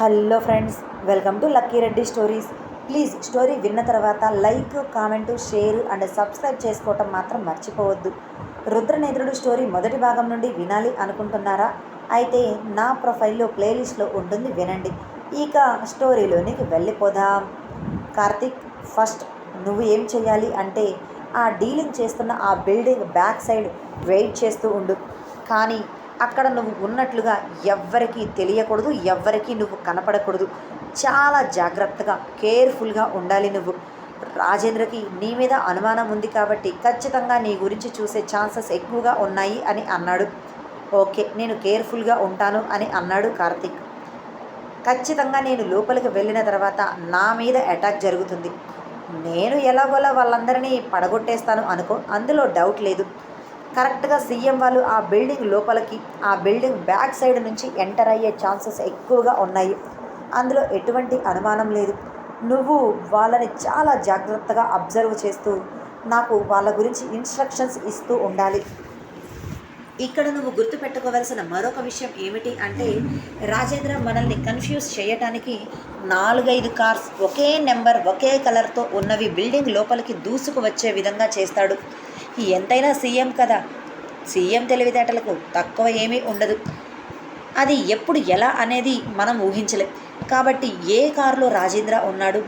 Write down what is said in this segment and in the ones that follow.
Hello friends welcome to Lucky Reddy stories. Please story విన్న తర్వాత like comment share and subscribe చేసుకోవటం మాత్రం మర్చిపోవద్దు. రుద్రనేత్రుడు స్టోరీ మొదటి భాగం నుండి వినాలి అనుకుంటున్నారా? అయితే నా ప్రొఫైల్లో ప్లేలిస్ట్లో ఉంటుంది వినండి. ఇక స్టోరీలోనికి వెళ్ళిపోదాం. కార్తిక్ ఫస్ట్ నువ్వు ఏం చేయాలి అంటే ఆ డీలింగ్ చేస్తున్న ఆ బిల్డింగ్ బ్యాక్ సైడ్ వెయిట్ చేస్తూ ఉండు. కానీ అక్కడ నువ్వు ఉన్నట్లుగా ఎవ్వరికీ తెలియకూడదు ఎవ్వరికీ నువ్వు కనపడకూడదు. చాలా జాగ్రత్తగా కేర్ఫుల్గా ఉండాలి నువ్వు. రాజేంద్రకి నీ మీద అనుమానం ఉంది కాబట్టి ఖచ్చితంగా నీ గురించి చూసే ఛాన్సెస్ ఎక్కువగా ఉన్నాయి అని అన్నాడు. ఓకే నేను కేర్ఫుల్గా ఉంటాను అని అన్నాడు కార్తీక్. ఖచ్చితంగా నేను లోపలికి వెళ్ళిన తర్వాత నా మీద అటాక్ జరుగుతుంది. నేను ఎలాగోలా వాళ్ళందరినీ పడగొట్టేస్తాను అనుకో అందులో డౌట్ లేదు. కరెక్ట్గా సీఎం వాళ్ళు ఆ బిల్డింగ్ లోపలికి ఆ బిల్డింగ్ బ్యాక్ సైడ్ నుంచి ఎంటర్ అయ్యే ఛాన్సెస్ ఎక్కువగా ఉన్నాయి. అందులో ఎటువంటి అనుమానం లేదు. నువ్వు వాళ్ళని చాలా జాగ్రత్తగా అబ్జర్వ్ చేస్తూ నాకు వాళ్ళ గురించి ఇన్స్ట్రక్షన్స్ ఇస్తూ ఉండాలి. ఇక్కడ నువ్వు గుర్తుపెట్టుకోవలసిన మరొక విషయం ఏమిటి అంటే రాజేంద్ర మనల్ని కన్ఫ్యూజ్ చేయటానికి నాలుగైదు కార్స్ ఒకే నెంబర్ ఒకే కలర్తో ఉన్నవి బిల్డింగ్ లోపలికి దూసుకు వచ్చే విధంగా చేస్తాడు. ఎంతైనా సీఎం కదా. సీఎం తెలివితేటలకు తక్కువ ఏమీ ఉండదు. అది ఎప్పుడు ఎలా అనేది మనం ఊహించలేం. కాబట్టి ఏ కారులో రాజేంద్ర ఉన్నాడు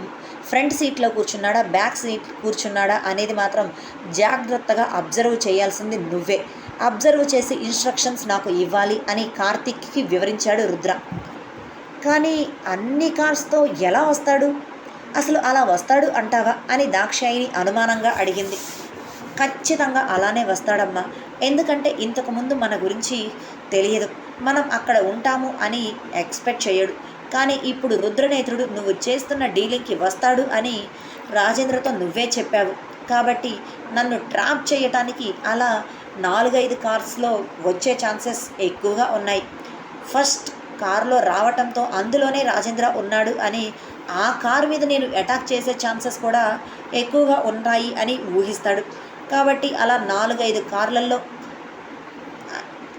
ఫ్రంట్ సీట్లో కూర్చున్నాడా బ్యాక్ సీట్ కూర్చున్నాడా అనేది మాత్రం జాగ్రత్తగా అబ్జర్వ్ చేయాల్సింది నువ్వే. అబ్జర్వ్ చేసి ఇన్స్ట్రక్షన్స్ నాకు ఇవ్వాలి అని కార్తిక్కి వివరించాడు రుద్ర. కానీ అన్ని కార్స్తో ఎలా వస్తాడు? అసలు అలా వస్తాడు అంటావా అని దాక్షాయిని అనుమానంగా అడిగింది. ఖచ్చితంగా అలానే వస్తాడమ్మా. ఎందుకంటే ఇంతకుముందు మన గురించి తెలియదు. మనం అక్కడ ఉంటాము అని ఎక్స్పెక్ట్ చేయడు. కానీ ఇప్పుడు రుద్రనేత్రుడు నువ్వు చేస్తున్న డీలింగ్కి వస్తాడు అని రాజేంద్రతో నువ్వే చెప్పావు. కాబట్టి నన్ను ట్రాప్ చేయటానికి అలా నాలుగైదు కార్స్లో వచ్చే ఛాన్సెస్ ఎక్కువగా ఉన్నాయి. ఫస్ట్ కారులో రావటంతో అందులోనే రాజేంద్ర ఉన్నాడు అని ఆ కారు మీద నేను అటాక్ చేసే ఛాన్సెస్ కూడా ఎక్కువగా ఉన్నాయి అని ఊహిస్తాడు. కాబట్టి అలా నాలుగైదు కార్లల్లో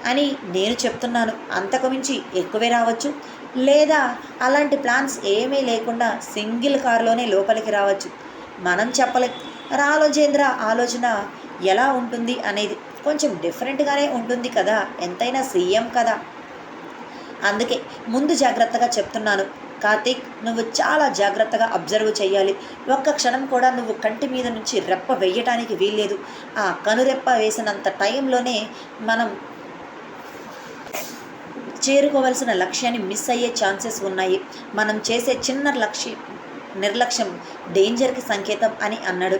అని నేను చెప్తున్నాను. అంతకుమించి ఎక్కువే రావచ్చు. లేదా అలాంటి ప్లాన్స్ ఏమీ లేకుండా సింగిల్ కారులోనే లోపలికి రావచ్చు. మనం చెప్పలేం. రాలోజేంద్ర ఆలోచన ఎలా ఉంటుంది అనేది కొంచెం డిఫరెంట్గానే ఉంటుంది కదా. ఎంతైనా సీఎం కదా. అందుకే ముందు జాగ్రత్తగా చెప్తున్నాను. కార్తీక్ నువ్వు చాలా జాగ్రత్తగా అబ్జర్వ్ చేయాలి. ఒక్క క్షణం కూడా నువ్వు కంటి మీద నుంచి రెప్ప వెయ్యటానికి వీల్లేదు. ఆ కనురెప్ప వేసినంత టైంలోనే మనం చేరుకోవలసిన లక్ష్యాన్ని మిస్ అయ్యే ఛాన్సెస్ ఉన్నాయి. మనం చేసే చిన్న లక్ష్యం నిర్లక్ష్యం డేంజర్కి సంకేతం అని అన్నాడు.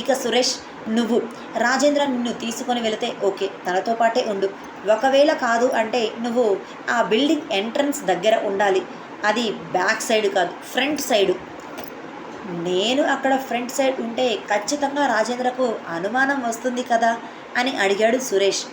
ఇక సురేష్ నువ్వు. రాజేంద్ర నిన్ను తీసుకొని వెళితే ఓకే తనతో పాటే ఉండు. ఒకవేళ కాదు అంటే నువ్వు ఆ బిల్డింగ్ ఎంట్రన్స్ దగ్గర ఉండాలి. అది బ్యాక్ సైడ్ కాదు ఫ్రంట్ సైడు. నేను అక్కడ ఫ్రంట్ సైడ్ ఉంటే ఖచ్చితంగా రాజేంద్రకు అనుమానం వస్తుంది కదా అని అడిగాడు సురేష్.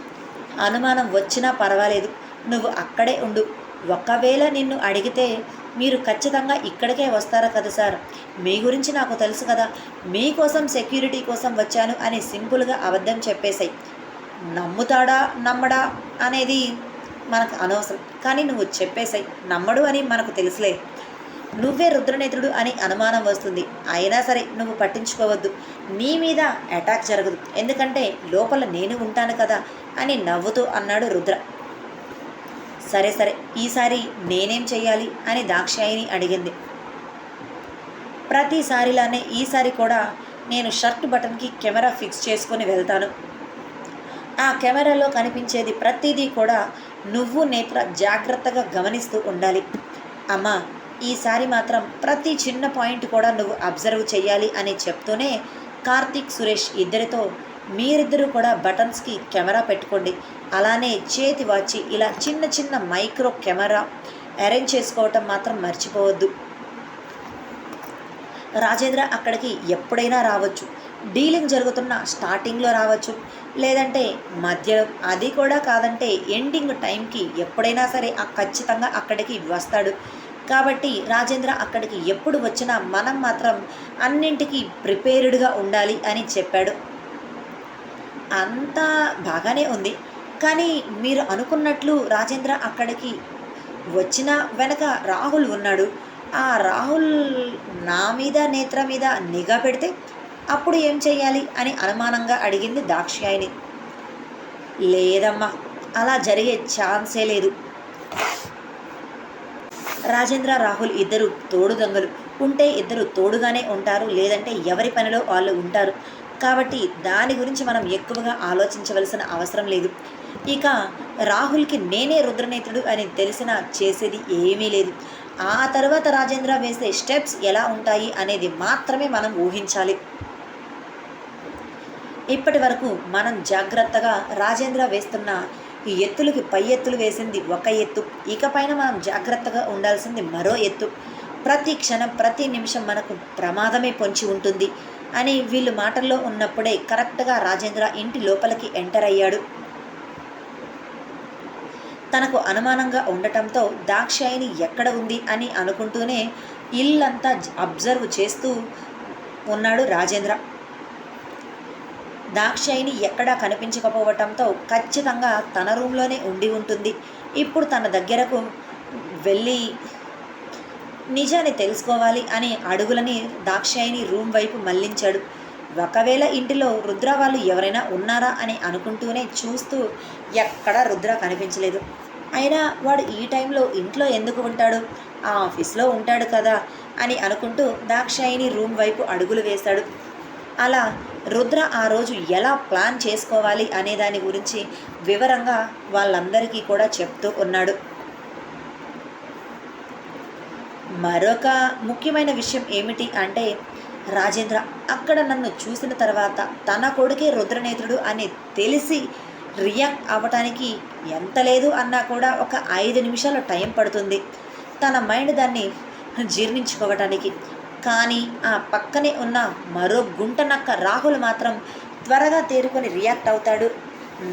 అనుమానం వచ్చినా పర్వాలేదు నువ్వు అక్కడే ఉండు. ఒకవేళ నిన్ను అడిగితే మీరు ఖచ్చితంగా ఇక్కడికే వస్తారా కదా సార్? మీ గురించి నాకు తెలుసు కదా. మీకోసం సెక్యూరిటీ కోసం వచ్చాను అని సింపుల్గా అబద్ధం చెప్పేశాయి. నమ్ముతాడా? నమ్మడా? అనేది మనకు అనవసరం. కానీ నువ్వు చెప్పేశాయి. నమ్మడు అని మనకు తెలుసులే. నువ్వే రుద్రనేత్రుడు అని అనుమానం వస్తుంది. అయినా సరే నువ్వు పట్టించుకోవద్దు. నీ మీద అటాక్ జరగదు. ఎందుకంటే లోపల నేను ఉంటాను కదా అని నవ్వుతూ అన్నాడు రుద్ర. సరే సరే ఈసారి నేనేం చేయాలి అని దాక్షాయిని అడిగింది. ప్రతిసారిలానే ఈసారి కూడా నేను షర్ట్ బటన్కి కెమెరా ఫిక్స్ చేసుకొని వెళ్తాను. ఆ కెమెరాలో కనిపించేది ప్రతిదీ కూడా నువ్వు నేత్ర జాగ్రత్తగా గమనిస్తూ ఉండాలి. అమ్మా ఈసారి మాత్రం ప్రతి చిన్న పాయింట్ కూడా నువ్వు అబ్జర్వ్ చేయాలి అని చెప్తూనే కార్తీక్ సురేష్ ఇద్దరితో మీరిద్దరూ కూడా బటన్స్కి కెమెరా పెట్టుకోండి. అలానే చేతి వాచి ఇలా చిన్న చిన్న మైక్రో కెమెరా అరేంజ్ చేసుకోవటం మాత్రం మర్చిపోవద్దు. రాజేంద్ర అక్కడికి ఎప్పుడైనా రావచ్చు. డీలింగ్ జరుగుతున్న స్టార్టింగ్లో రావచ్చు. లేదంటే మధ్యలో అది కూడా కాదంటే ఎండింగ్ టైంకి ఎప్పుడైనా సరే ఖచ్చితంగా అక్కడికి వస్తాడు. కాబట్టి రాజేంద్ర అక్కడికి ఎప్పుడు వచ్చినా మనం మాత్రం అన్నింటికీ ప్రిపేర్డ్గా ఉండాలి అని చెప్పాడు. అంతా బాగానే ఉంది. కానీ మీరు అనుకున్నట్లు రాజేంద్ర అక్కడికి వచ్చిన వెనక రాహుల్ ఉన్నాడు. ఆ రాహుల్ నా మీద నేత్ర మీద నిఘా పెడితే అప్పుడు ఏం చేయాలి అని అనుమానంగా అడిగింది దాక్షాయిని లేదమ్మా అలా జరిగే ఛాన్సే లేదు. రాజేంద్ర రాహుల్ ఇద్దరు తోడు దొంగలు ఉంటే ఇద్దరు తోడుగానే ఉంటారు. లేదంటే ఎవరి పనిలో వాళ్ళు ఉంటారు? కాబట్టి దాని గురించి మనం ఎక్కువగా ఆలోచించవలసిన అవసరం లేదు. ఇక రాహుల్కి నేనే రుద్రనేత్రుడు అని తెలిసిన చేసేది ఏమీ లేదు. ఆ తర్వాత రాజేంద్ర వేసే స్టెప్స్ ఎలా ఉంటాయి అనేది మాత్రమే మనం ఊహించాలి. ఇప్పటి వరకు మనం జాగ్రత్తగా రాజేంద్ర వేస్తున్న ఈ ఎత్తులకి పై ఎత్తులు వేసింది ఒక ఎత్తు. ఇకపైన మనం జాగ్రత్తగా ఉండాల్సింది మరో ఎత్తు. ప్రతి క్షణం ప్రతి నిమిషం మనకు ప్రమాదమే పొంచి ఉంటుంది. అని వీళ్ళు మాటల్లో ఉన్నప్పుడే కరెక్ట్గా రాజేంద్ర ఇంటి లోపలికి ఎంటర్ అయ్యాడు. తనకు అనుమానంగా ఉండటంతో దాక్షాయిని ఎక్కడ ఉంది అని అనుకుంటూనే ఇల్లంతా అబ్జర్వ్ చేస్తూ ఉన్నాడు రాజేంద్ర. దాక్షాయిని ఎక్కడా కనిపించకపోవటంతో ఖచ్చితంగా తన రూమ్లోనే ఉండి ఉంటుంది. ఇప్పుడు తన దగ్గరకు వెళ్ళి నిజాన్ని తెలుసుకోవాలి అని అడుగులని దాక్షాయిని రూమ్ వైపు మళ్ళించాడు ఒకవేళ ఇంటిలో రుద్ర వాళ్ళు ఎవరైనా ఉన్నారా అని అనుకుంటూనే చూస్తూ ఎక్కడా రుద్ర కనిపించలేదు. అయినా వాడు ఈ టైంలో ఇంట్లో ఎందుకు ఉంటాడు? ఆ ఆఫీస్లో ఉంటాడు కదా అని అనుకుంటూ దాక్షాయిని రూమ్ వైపు అడుగులు వేశాడు. అలా రుద్ర ఆ రోజు ఎలా ప్లాన్ చేసుకోవాలి అనే దాని గురించి వివరంగా వాళ్ళందరికీ కూడా చెప్తూ ఉన్నాడు. మరొక ముఖ్యమైన విషయం ఏమిటి అంటే రాజేంద్ర అక్కడ నన్ను చూసిన తర్వాత తన కొడుకే రుద్రనేత్రుడు అని తెలిసి రియాక్ట్ అవ్వటానికి ఎంత లేదు అన్నా కూడా ఒక ఐదు నిమిషాలు టైం పడుతుంది. తన మైండ్ దాన్ని జీర్ణించుకోవటానికి. కానీ ఆ పక్కనే ఉన్న మరో గుంట నక్క రాహుల్ మాత్రం త్వరగా తేరుకొని రియాక్ట్ అవుతాడు.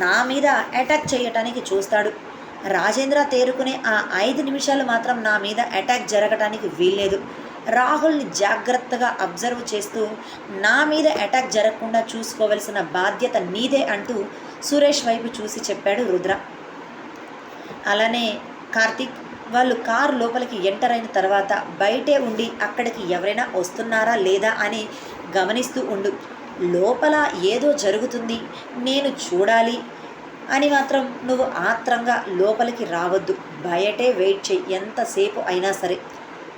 నా మీద అటాక్ చేయటానికి చూస్తాడు. రాజేంద్ర తేరుకునే ఆ ఐదు నిమిషాలు మాత్రం నా మీద అటాక్ జరగటానికి వీల్లేదు. రాహుల్ని జాగ్రత్తగా అబ్జర్వ్ చేస్తూ నా మీద అటాక్ జరగకుండా చూసుకోవలసిన బాధ్యత నీదే అంటూ సురేష్ వైపు చూసి చెప్పాడు రుద్ర. అలానే కార్తీక్ వాళ్ళు కారు లోపలికి ఎంటర్ అయిన తర్వాత బయటే ఉండి అక్కడికి ఎవరైనా వస్తున్నారా లేదా అని గమనిస్తూ ఉండు. లోపల ఏదో జరుగుతుంది నేను చూడాలి అని మాత్రం నువ్వు ఆత్రంగా లోపలికి రావద్దు. బయటే వెయిట్ చెయ్యి. ఎంతసేపు అయినా సరే.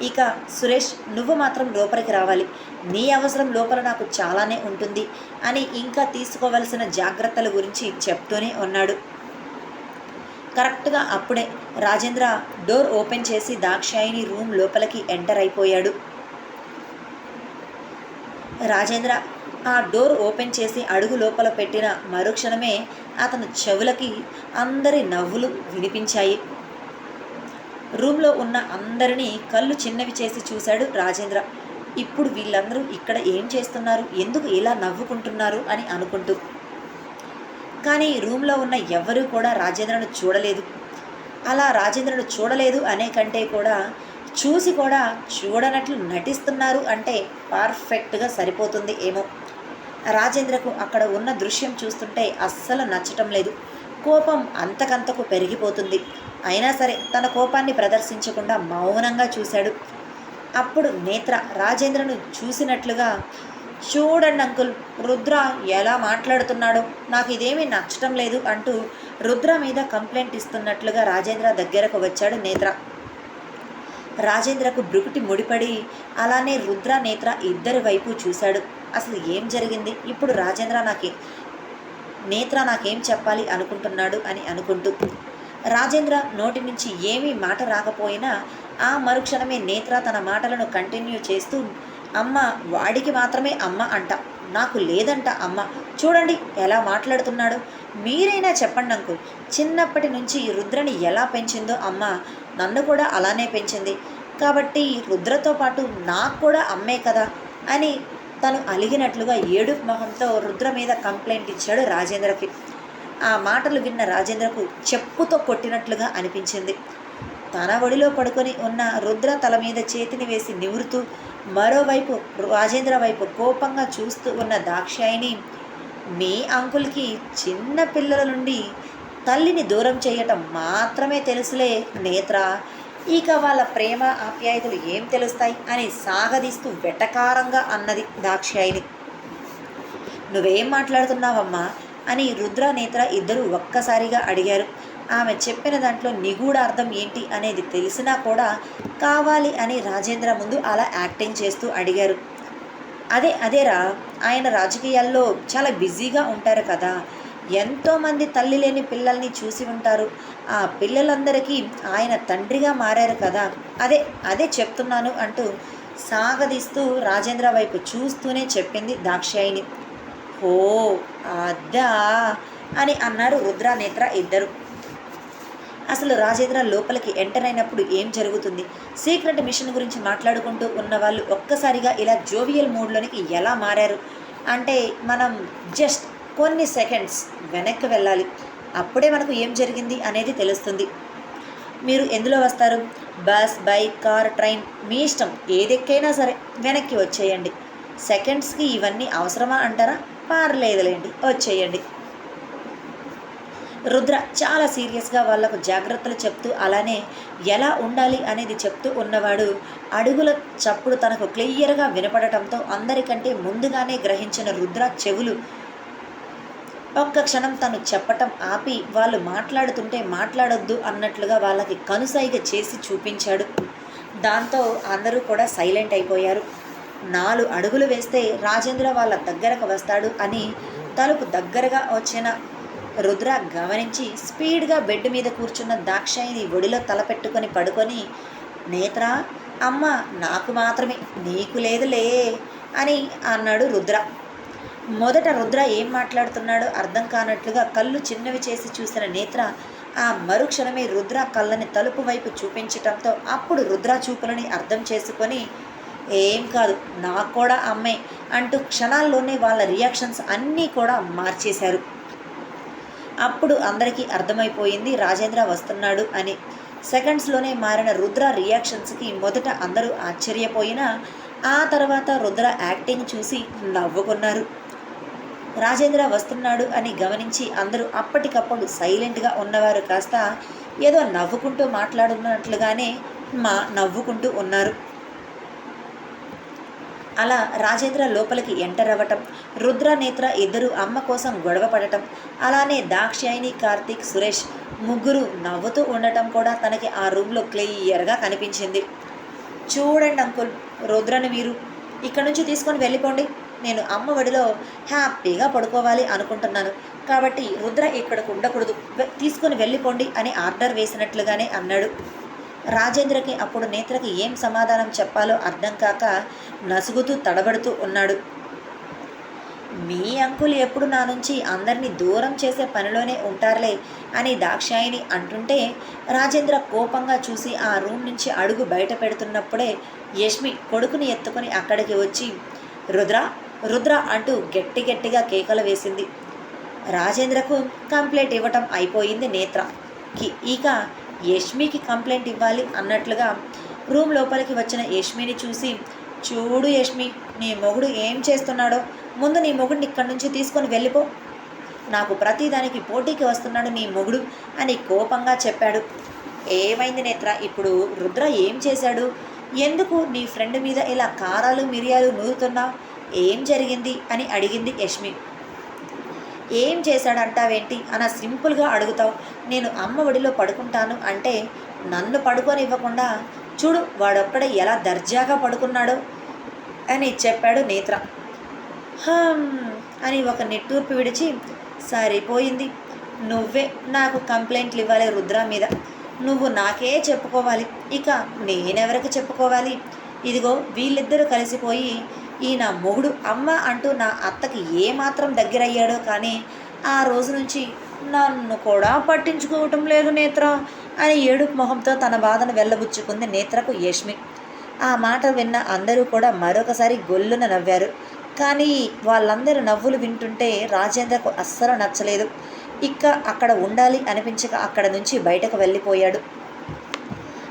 ఇక సురేష్ నువ్వు మాత్రం లోపలికి రావాలి. నీ అవసరం లోపల నాకు చాలానే ఉంటుంది అని ఇంకా తీసుకోవలసిన జాగ్రత్తల గురించి చెప్తూనే ఉన్నాడు. కరెక్ట్గా అప్పుడే రాజేంద్ర డోర్ ఓపెన్ చేసి దాక్షాయిని రూమ్ లోపలికి ఎంటర్ అయిపోయాడు. రాజేంద్ర ఆ డోర్ ఓపెన్ చేసి అడుగు లోపల పెట్టిన మరుక్షణమే అతని చెవులకి అందరి నవ్వులు వినిపించాయి. రూమ్లో ఉన్న అందరినీ కళ్ళు చిన్నవి చేసి చూశాడు రాజేంద్ర. ఇప్పుడు వీళ్ళందరూ ఇక్కడ ఏం చేస్తున్నారు? ఎందుకు ఇలా నవ్వుకుంటున్నారు? అని అనుకుంటూ. కానీ రూమ్లో ఉన్న ఎవ్వరూ కూడా రాజేంద్రను చూడలేదు. అలా రాజేంద్రను చూడలేదు అనే కంటే కూడా చూసి కూడా చూడనట్లు నటిస్తున్నారు అంటే పర్ఫెక్ట్గా సరిపోతుంది ఏమో. రాజేంద్రకు అక్కడ ఉన్న దృశ్యం చూస్తుంటే అస్సలు నచ్చటం లేదు. కోపం అంతకంతకు పెరిగిపోతుంది. అయినా సరే తన కోపాన్ని ప్రదర్శించకుండా మౌనంగా చూశాడు. అప్పుడు నేత్ర రాజేంద్రను చూసినట్లుగా చూడండి అంకుల్ రుద్ర ఎలా మాట్లాడుతున్నాడో. నాకు ఇదేమీ నచ్చటం లేదు అంటూ రుద్ర మీద కంప్లైంట్ ఇస్తున్నట్లుగా రాజేంద్ర దగ్గరకు వచ్చాడు నేత్ర. రాజేంద్రకు బ్రుకుటి ముడిపడి అలానే రుద్ర నేత్ర ఇద్దరి వైపు చూశాడు. అసలు ఏం జరిగింది? ఇప్పుడు రాజేంద్ర నాకే నేత్ర నాకేం చెప్పాలి అనుకుంటున్నాడు అని అనుకుంటూ రాజేంద్ర నోటి నుంచి ఏమీ మాట రాకపోయినా ఆ మరుక్షణమే నేత్ర తన మాటలను కంటిన్యూ చేస్తూ అమ్మ వాడికి మాత్రమే అమ్మ అంట నాకు లేదంట అమ్మ చూడండి ఎలా మాట్లాడుతున్నాడు. మీరైనా చెప్పండి అంకుల్ చిన్నప్పటి నుంచి రుద్రని ఎలా పెంచిందో అమ్మ నన్ను కూడా అలానే పెంచింది. కాబట్టి రుద్రతో పాటు నాకు కూడా అమ్మే కదా అని తను అలిగినట్లుగా ఏడు మొహంతో రుద్ర మీద కంప్లైంట్ ఇచ్చాడు రాజేంద్రకి. ఆ మాటలు విన్న రాజేంద్రకు చెప్పుతో కొట్టినట్లుగా అనిపించింది. తన ఒడిలో పడుకొని ఉన్న రుద్ర తల మీద చేతిని వేసి నివురుతూ మరోవైపు రాజేంద్ర వైపు కోపంగా చూస్తూ ఉన్న దాక్షాయిని మీ అంకుల్కి చిన్న పిల్లల నుండి తల్లిని దూరం చేయటం మాత్రమే తెలుసులే నేత్ర. ఇక వాళ్ళ ప్రేమ ఆప్యాయతలు ఏం తెలుస్తాయి అని సాగదీస్తూ వెటకారంగా అన్నది దాక్షాయిని నువ్వేం మాట్లాడుతున్నావమ్మా? అని రుద్ర నేత్ర ఇద్దరు ఒక్కసారిగా అడిగారు. ఆమె చెప్పిన దాంట్లో నిగూఢ అర్థం ఏంటి అనేది తెలిసినా కూడా కావాలి అని రాజేంద్ర ముందు అలా యాక్టింగ్ చేస్తూ అడిగారు. అదే అదేరా ఆయన రాజకీయాల్లో చాలా బిజీగా ఉంటారు కదా. ఎంతోమంది తల్లి లేని పిల్లల్ని చూసి ఉంటారు. ఆ పిల్లలందరికీ ఆయన తండ్రిగా మారారు కదా. అదే అదే చెప్తున్నాను అంటూ సాగదీస్తూ రాజేంద్ర వైపు చూస్తూనే చెప్పింది దాక్షాయిని ఓ అద్దా అని అన్నారు రుద్రానేత్ర ఇద్దరు. అసలు రాజేంద్ర లోపలికి ఎంటర్ అయినప్పుడు ఏం జరుగుతుంది? సీక్రెట్ మిషన్ గురించి మాట్లాడుకుంటూ ఉన్న వాళ్ళు ఒక్కసారిగా ఇలా జోవియల్ మూడ్లోనికి ఎలా మారారు? అంటే మనం జస్ట్ కొన్ని సెకండ్స్ వెనక్కి వెళ్ళాలి. అప్పుడే మనకు ఏం జరిగింది అనేది తెలుస్తుంది. మీరు ఎందులో వస్తారు? బస్ బైక్ కార్ ట్రైన్ మీ ఇష్టం. ఏదెక్కైనా సరే వెనక్కి వచ్చేయండి. సెకండ్స్కి ఇవన్నీ అవసరమా అంటారా? పారలేదులేండి వచ్చేయండి. రుద్ర చాలా సీరియస్గా వాళ్ళకు జాగ్రత్తలు చెప్తూ అలానే ఎలా ఉండాలి అనేది చెప్తూ ఉన్నవాడు అడుగుల చప్పుడు తనకు క్లియర్గా వినపడటంతో అందరికంటే ముందుగానే గ్రహించిన రుద్ర చెవులు ఒక్క క్షణం తను చెప్పటం ఆపి వాళ్ళు మాట్లాడుతుంటే మాట్లాడొద్దు అన్నట్లుగా వాళ్ళకి కనుసైగ చేసి చూపించాడు. దాంతో అందరూ కూడా సైలెంట్ అయిపోయారు. నాలుగు అడుగులు వేస్తే రాజేంద్ర వాళ్ళ దగ్గరకు వస్తాడు అని తలుపు దగ్గరగా వచ్చిన రుద్ర గమనించి స్పీడ్గా బెడ్ మీద కూర్చున్న దాక్షాయిని ఒడిలో తలపెట్టుకొని పడుకొని నేత్రా అమ్మ నాకు మాత్రమే నీకు లేదులే అని అన్నాడు రుద్ర. మొదట రుద్ర ఏం మాట్లాడుతున్నాడో అర్థం కానట్లుగా కళ్ళు చిన్నవి చేసి చూసిన నేత్ర ఆ మరుక్షణమే రుద్ర కళ్ళని తలుపు వైపు చూపించటంతో అప్పుడు రుద్ర చూపులని అర్థం చేసుకొని ఏం కాదు నాకు కూడా అమ్మే అంటూ క్షణాల్లోనే వాళ్ళ రియాక్షన్స్ అన్నీ కూడా మార్చేశారు. అప్పుడు అందరికీ అర్థమైపోయింది రాజేంద్ర వస్తున్నాడు అని. సెకండ్స్లోనే మారిన రుద్ర రియాక్షన్స్కి మొదట అందరూ ఆశ్చర్యపోయినా ఆ తర్వాత రుద్ర యాక్టింగ్ చూసి నవ్వుకున్నారు. రాజేంద్ర వస్తున్నాడు అని గమనించి అందరూ అప్పటికప్పుడు సైలెంట్గా ఉన్నవారు కాస్త ఏదో నవ్వుకుంటూ మాట్లాడుతున్నట్లుగానే మా నవ్వుకుంటూ ఉన్నారు. అలా రాజేంద్ర లోపలికి ఎంటర్ అవ్వటం రుద్ర నేత్ర ఇద్దరు అమ్మ కోసం గొడవ పడటం అలానే దాక్షాయిని కార్తీక్ సురేష్ ముగ్గురు నవ్వుతూ ఉండటం కూడా తనకి ఆ రూమ్లో క్లియర్గా కనిపించింది. చూడండి అంకుల్ రుద్రని మీరు ఇక్కడ నుంచి తీసుకొని వెళ్ళిపోండి. నేను అమ్మ ఒడిలో హ్యాపీగా పడుకోవాలి అనుకుంటున్నాను. కాబట్టి రుద్ర ఇక్కడకు ఉండకూడదు. తీసుకొని వెళ్ళిపోండి అని ఆర్డర్ వేసినట్లుగానే అన్నాడు. రాజేంద్రకి అప్పుడు నేత్రకి ఏం సమాధానం చెప్పాలో అర్థం కాక నసుగుతూ తడబడుతూ ఉన్నాడు. మీ అంకుల్ ఎప్పుడు నా నుంచి అందరినీ దూరం చేసే పనిలోనే ఉంటారులే అని దాక్షాయిని అంటుంటే రాజేంద్ర కోపంగా చూసి ఆ రూమ్ నుంచి అడుగు బయట పెడుతున్నప్పుడే యష్మి కొడుకుని ఎత్తుకొని అక్కడికి వచ్చి రుద్ర రుద్ర అంటూ గట్టి గట్టిగా కేకలు వేసింది. రాజేంద్రకు కంప్లైంట్ ఇవ్వటం అయిపోయింది నేత్రకి ఇక యష్మికి కంప్లైంట్ ఇవ్వాలి అన్నట్లుగా రూమ్ లోపలికి వచ్చిన యష్మిని చూసి చూడు యష్మి నీ మొగుడు ఏం చేస్తున్నాడో? ముందు నీ మొగుడిని ఇక్కడి నుంచి తీసుకొని వెళ్ళిపో. నాకు ప్రతిదానికి పోటీకి వస్తున్నాడు నీ మొగుడు అని కోపంగా చెప్పాడు. ఏమైంది నేత్ర? ఇప్పుడు రుద్ర ఏం చేశాడు? ఎందుకు నీ ఫ్రెండ్ మీద ఇలా కారాలు మిరియాలు నూరుతున్నావు? ఏం జరిగింది అని అడిగింది యష్మి. ఏం చేశాడంటావేంటి? అన్న సింపుల్గా అడుగుతావు. నేను అమ్మ ఒడిలో పడుకుంటాను అంటే నన్ను పడుకోనివ్వకుండా చూడు వాడొక్కడే ఎలా దర్జాగా పడుకున్నాడో అని చెప్పాడు నేత్ర. అని ఒక నిట్టూర్పు విడిచి సరిపోయింది. నువ్వే నాకు కంప్లైంట్లు ఇవ్వాలి రుద్ర మీద. నువ్వు నాకే చెప్పుకోవాలి. ఇక నేనెవరికి చెప్పుకోవాలి? ఇదిగో వీళ్ళిద్దరూ కలిసిపోయి ఈ నా మొగుడు అమ్మ అంటూ నా అత్తకి ఏమాత్రం దగ్గరయ్యాడో కానీ ఆ రోజు నుంచి నన్ను కూడా పట్టించుకోవటం లేదు నేత్ర అని ఏడుపు మొహంతో తన బాధను వెళ్ళబుచ్చుకుంది నేత్రకు యష్మి. ఆ మాట విన్న అందరూ కూడా మరొకసారి గొల్లున నవ్వారు. కానీ వాళ్ళందరూ నవ్వులు వింటుంటే రాజేంద్రకు అస్సలు నచ్చలేదు. ఇక అక్కడ ఉండాలి అనిపించక అక్కడ నుంచి బయటకు వెళ్ళిపోయాడు.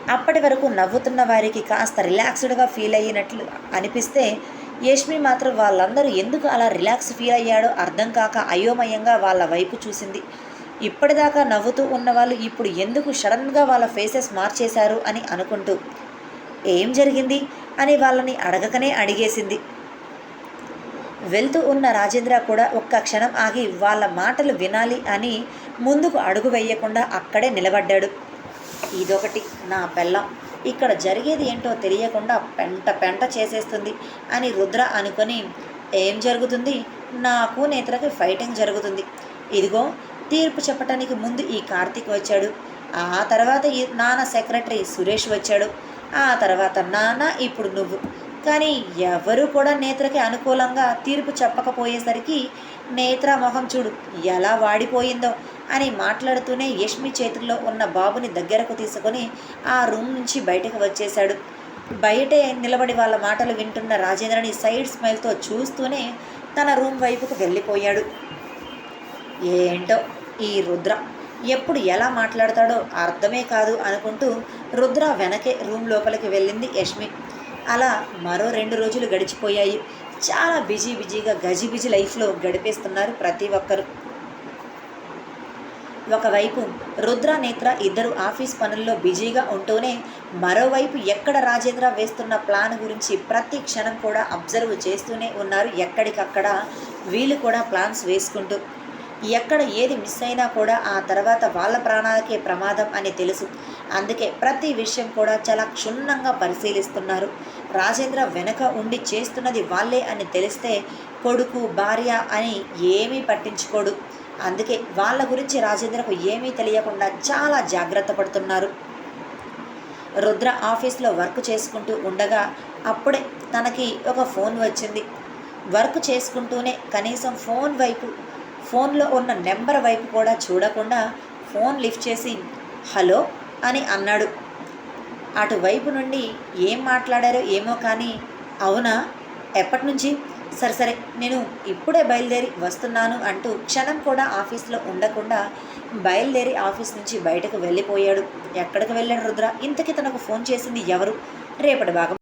అప్పటి వరకు నవ్వుతున్న వారికి కాస్త రిలాక్స్డ్గా ఫీల్ అయినట్లు అనిపిస్తే యష్మి మాత్రం వాళ్ళందరూ ఎందుకు అలా రిలాక్స్ ఫీల్ అయ్యాడో అర్థం కాక అయోమయంగా వాళ్ళ వైపు చూసింది. ఇప్పటిదాకా నవ్వుతూ ఉన్న వాళ్ళు ఇప్పుడు ఎందుకు సడన్గా వాళ్ళ ఫేసెస్ మార్చేశారు అని అనుకుంటూ ఏం జరిగింది? అని వాళ్ళని అడగకనే అడిగేసింది. వెళ్తూ ఉన్న రాజేంద్ర కూడా ఒక్క క్షణం ఆగి వాళ్ళ మాటలు వినాలి అని ముందుకు అడుగు వేయకుండా అక్కడే నిలబడ్డాడు. ఇదొకటి నా పెళ్ళం ఇక్కడ జరిగేది ఏంటో తెలియకుండా పెంట పెంట చేసేస్తుంది అని రుద్ర అనుకొని ఏం జరుగుతుంది? నాకు నేత్రకి ఫైటింగ్ జరుగుతుంది. ఇదిగో తీర్పు చెప్పటానికి ముందు ఈ కార్తీక్ వచ్చాడు. ఆ తర్వాత ఈ నాన్న సెక్రటరీ సురేష్ వచ్చాడు. ఆ తర్వాత నాన్న ఇప్పుడు నువ్వు. కానీ ఎవరు కూడా నేత్రకి అనుకూలంగా తీర్పు చెప్పకపోయేసరికి నేత్ర మొహం చూడు ఎలా వాడిపోయిందో. అని మాట్లాడుతూనే యష్మి చేతుల్లో ఉన్న బాబుని దగ్గరకు తీసుకొని ఆ రూమ్ నుంచి బయటకు వచ్చేశాడు. బయటే నిలబడి వాళ్ళ మాటలు వింటున్న రాజేంద్రని సైడ్ స్మైల్తో చూస్తూనే తన రూమ్ వైపుకు వెళ్ళిపోయాడు. ఏంటో ఈ రుద్ర? ఎప్పుడు ఎలా మాట్లాడతాడో అర్థమే కాదు అనుకుంటూ రుద్ర వెనకే రూమ్ లోపలికి వెళ్ళింది యష్మి. అలా మరో రెండు రోజులు గడిచిపోయాయి. చాలా బిజీ బిజీగా గజిబిజి లైఫ్లో గడిపేస్తున్నారు ప్రతి ఒక్కరు. ఒకవైపు రుద్ర నేత్ర ఇద్దరు ఆఫీస్ పనుల్లో బిజీగా ఉంటూనే మరోవైపు ఎక్కడ రాజేంద్ర వేస్తున్న ప్లాన్ గురించి ప్రతి క్షణం కూడా అబ్జర్వ్ చేస్తూనే ఉన్నారు ఎక్కడికక్కడ. వీళ్ళు కూడా ప్లాన్స్ వేసుకుంటూ ఎక్కడ ఏది మిస్ అయినా కూడా ఆ తర్వాత వాళ్ళ ప్రాణాలకే ప్రమాదం అని తెలుసు. అందుకే ప్రతి విషయం కూడా చాలా క్షుణ్ణంగా పరిశీలిస్తున్నారు. రాజేంద్ర వెనక ఉండి చేస్తున్నది వాళ్ళే అని తెలిస్తే కొడుకు భార్య అని ఏమీ పట్టించుకోడు. అందుకే వాళ్ళ గురించి రాజేంద్రకు ఏమీ తెలియకుండా చాలా జాగ్రత్త పడుతున్నారు. రుద్ర ఆఫీస్లో వర్క్ చేసుకుంటూ ఉండగా అప్పుడే తనకి ఒక ఫోన్ వచ్చింది. వర్క్ చేసుకుంటూనే కనీసం ఫోన్ వైపు ఫోన్లో ఉన్న నెంబర్ వైపు కూడా చూడకుండా ఫోన్ లిఫ్ట్ చేసి హలో అని అన్నాడు. అటువైపు నుండి ఏం మాట్లాడారో ఏమో కానీ అవునా? ఎప్పటి నుంచి? సరే సరే నేను ఇప్పుడే బయలుదేరి వస్తున్నాను అంటూ క్షణం కూడా ఆఫీస్లో ఉండకుండా బయలుదేరి ఆఫీస్ నుంచి బయటకు వెళ్ళిపోయాడు. ఎక్కడికి వెళ్ళాడు రుద్ర? ఇంతకీ తనకు ఫోన్ చేసింది ఎవరు? రేపటి భాగం.